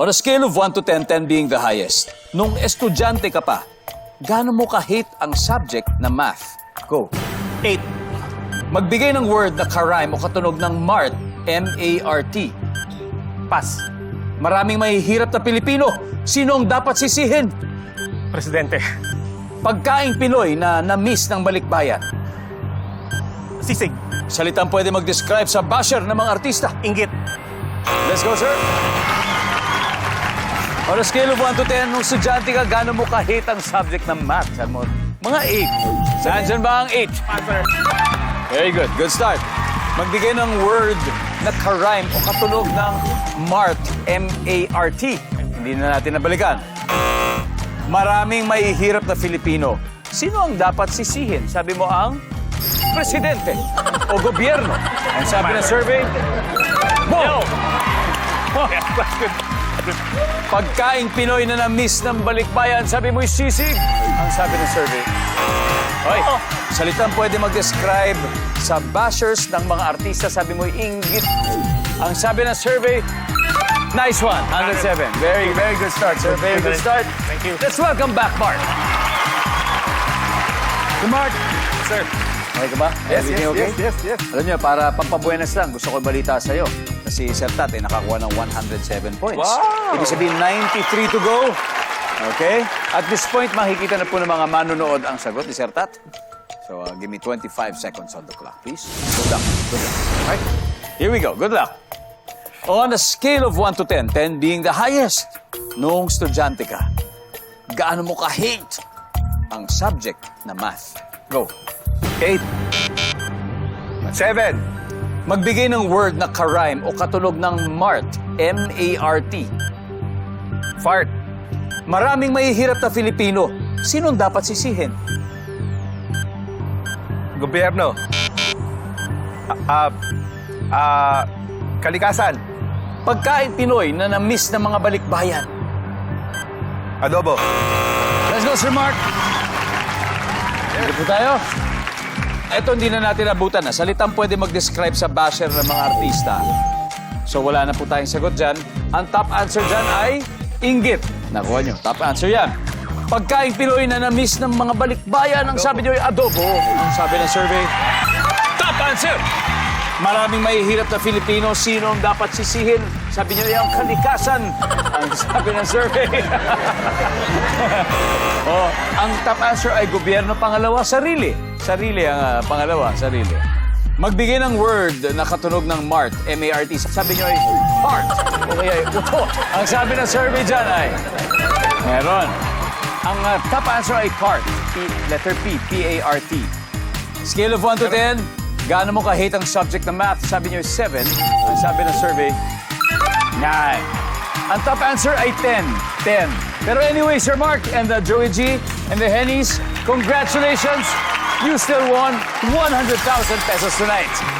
On a scale of 1 to 10, 10 being the highest, nung estudyante ka pa, gaano mo ka-hate ang subject na math? Go. 8. Magbigay ng word na karime o katunog ng MART, M-A-R-T. Pass. Maraming mahihirap na Pilipino. Sino ang dapat sisihin? Presidente. Pagkaing Pinoy na na-miss ng balikbayan. Sisig. Salitang pwede mag-describe sa basher ng mga artista. Inggit. Let's go, sir. On a scale of 1 to 10, nung estudyante ka, gaano mo ka-hate ang subject ng math? Sabi mo, mga 8. Saan ba ang 8? Answer. Very good. Good start. Magbigay ng word na karime o katunog ng MART, M-A-R-T. Hindi na natin nabalikan. Maraming mahihirap na Filipino. Sino ang dapat sisihin? Sabi mo ang presidente o gobyerno. Ang sabi ng survey, No. Boom! Yeah, that's good. Pagkaing Pinoy na na-miss ng balikbayan, sabi mo'y sisig. Ang sabi ng survey. Hoy, salitang pwede mag-describe sa bashers ng mga artista, sabi mo'y inggit. Ang sabi ng survey, nice one, 107. Very, very good start, sir. Very good start. Thank you. Let's welcome back, Mark. Mark. Sir. Okay ka ba? Yes, yes, okay? yes, yes, yes. Alam niyo, para pampabuenas lang, gusto ko balita sa'yo. Kasi Sir Tat, eh, nakakuha ng 107 points. Wow! Ibig sabihin, 93 to go. Okay? At this point, makikita na po ng mga manonood ang sagot ni Sir Tat. So, uh, give me 25 seconds on the clock, please. Good luck. Good luck. Alright? Here we go. Good luck. On a scale of 1 to 10, 10 being the highest, noong estudyante ka, gaano mo ka-hate ang subject na math? Go. 8. 7. Magbigay ng word na karime o katunog ng MART, M-A-R-T. Fart. Maraming mahihirap na Filipino. Sino ang dapat sisihin? Gobyerno. Ah, ah, ah, kalikasan. Pagkain Pinoy na na-miss ng mga balikbayan. Adobo. Let's go, Sir Mark. Po tayo. Ito hindi na natin abutan na. Salitang pwede mag-describe sa basher ng mga artista. So wala na po tayong sagot dyan. Ang top answer dyan ay inggit. Nakuha nyo, top answer yan. Pagkain Pinoy na na-miss ng mga balikbayan, ang sabi nyo ay adobo. Ang sabi ng survey, top answer! Maraming mahihirap na Filipino, sino ang dapat sisihin? Sabi nyo ay ang kalikasan. Ang sabi ng survey. oh, ang top answer ay gobyerno pangalawa, sarili. Sarili ang ah, pangalawa, sarili. Magbigay ng word na katunog ng MART, M-A-R-T. Sabi nyo ay heart. O kaya ay uto. Ang sabi ng survey dyan ay meron. Ang ah, top answer ay part. P, letter P, P-A-R-T. Scale of 1 to 10, gaano mo ka-hate ang subject ng math? Sabi nyo 7. Ang sabi ng survey, 9. Ang top answer ay 10. 10. Pero anyway, Sir Mark and the Joey G and the Hennies, congratulations! You still won 100,000 pesos tonight.